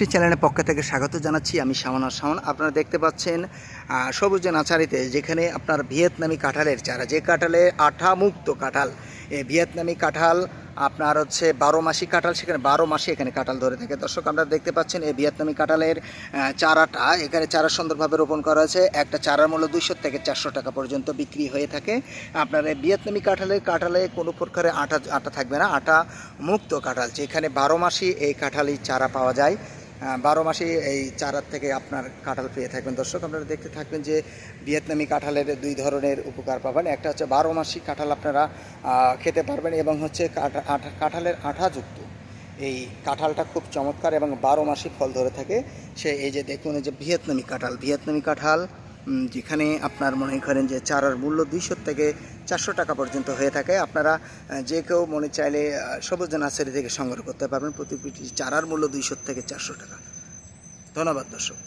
সেই চ্যানেলের পক্ষ থেকে স্বাগত জানাচ্ছি, আমি শামনা শামন আপনারা দেখতে পাচ্ছেন সবুজ নাচারিতে যেখানে আপনার ভিয়েতনামি কাঁঠালের চারা, যে কাঁঠালে আঠা মুক্ত কাঁঠাল এই ভিয়েতনামি কাঁঠাল, আপনার হচ্ছে বারো মাসি কাঁঠাল, সেখানে বারো মাসে এখানে কাঁঠাল ধরে থাকে। দর্শক আপনারা দেখতে পাচ্ছেন, এই ভিয়েতনামি কাঁঠালের চারাটা, এখানে চারা সুন্দরভাবে রোপণ করা হয়েছে। একটা চারার মূল্য দুইশো থেকে চারশো টাকা পর্যন্ত বিক্রি হয়ে থাকে। আপনার এই ভিয়েতনামি কাঁঠালের কাঁঠালে কোনো প্রকারে আটা আটা থাকবে না, আটা মুক্ত কাঁঠাল, যেখানে বারো মাসই এই কাঁঠালি চারা পাওয়া যায়। বারো মাসে এই চারার থেকে আপনার কাঁঠাল পেয়ে থাকবেন। দর্শক, আপনারা দেখতে থাকবেন যে ভিয়েতনামি কাঁঠালের দুই ধরনের উপকার পাবেন। একটা হচ্ছে বারো মাসি কাঁঠাল আপনারা খেতে পারবেন এবং হচ্ছে কাঁঠালের আঠাযুক্ত। এই কাঁঠালটা খুব চমৎকার এবং বারো মাসি ফল ধরে থাকে। সে এই যে দেখুন, এই যে ভিয়েতনামি কাঁঠাল ভিয়েতনামি কাঁঠাল যেখানে আপনার মনে করেন যে চারার মূল্য দুইশো থেকে চারশো টাকা পর্যন্ত হয়ে থাকে। আপনারা যে কেউ মনে চাইলে সবুজ নার্সারি থেকে সংগ্রহ করতে পারবেন। প্রতি পিটি চারার মূল্য দুইশো থেকে চারশো টাকা। ধন্যবাদ, দর্শক।